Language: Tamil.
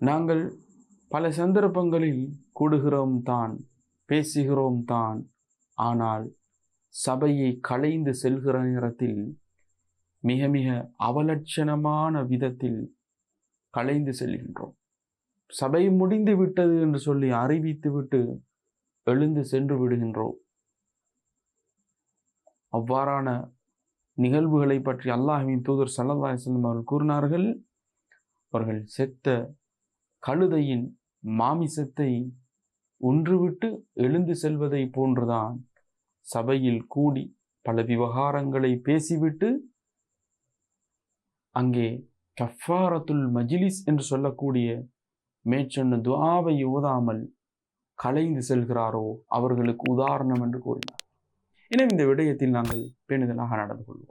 நாங்கள் பல சந்தர்ப்பங்களில் கூடுகிறோம் தான் பேசுகிறோம் தான். ஆனால் சபையை கலைந்து செல்கிற நேரத்தில் மிக மிக அவலட்சணமான விதத்தில் கலைந்து செல்கின்றோம். சபை முடிந்து விட்டது என்று சொல்லி அறிவித்துவிட்டு எழுந்து சென்று விடுகின்றோம். அவ்வாறான நிகழ்வுகளை பற்றி அல்லாஹ்வின் தூதர் சல்லல்லாஹு அலைஹி அவர்கள் கூறினார்கள். அவர்கள் செத்த கழுதையின் மாமிசத்தை ஒன்றுவிட்டு எழுந்து செல்வதை போன்றுதான் சபையில் கூடி பல விவகாரங்களை பேசிவிட்டு அங்கே கஃபாரத்துல் மஜிலிஸ் என்று சொல்லக்கூடிய மேற்சொன்ன துவாவை ஓதாமல் கலைந்து செல்கிறாரோ அவர்களுக்கு உதாரணம் என்று கூறினார். எனவே இந்த விடயத்தில் நாங்கள் பேணுதலாக நடந்து கொள்வோம்.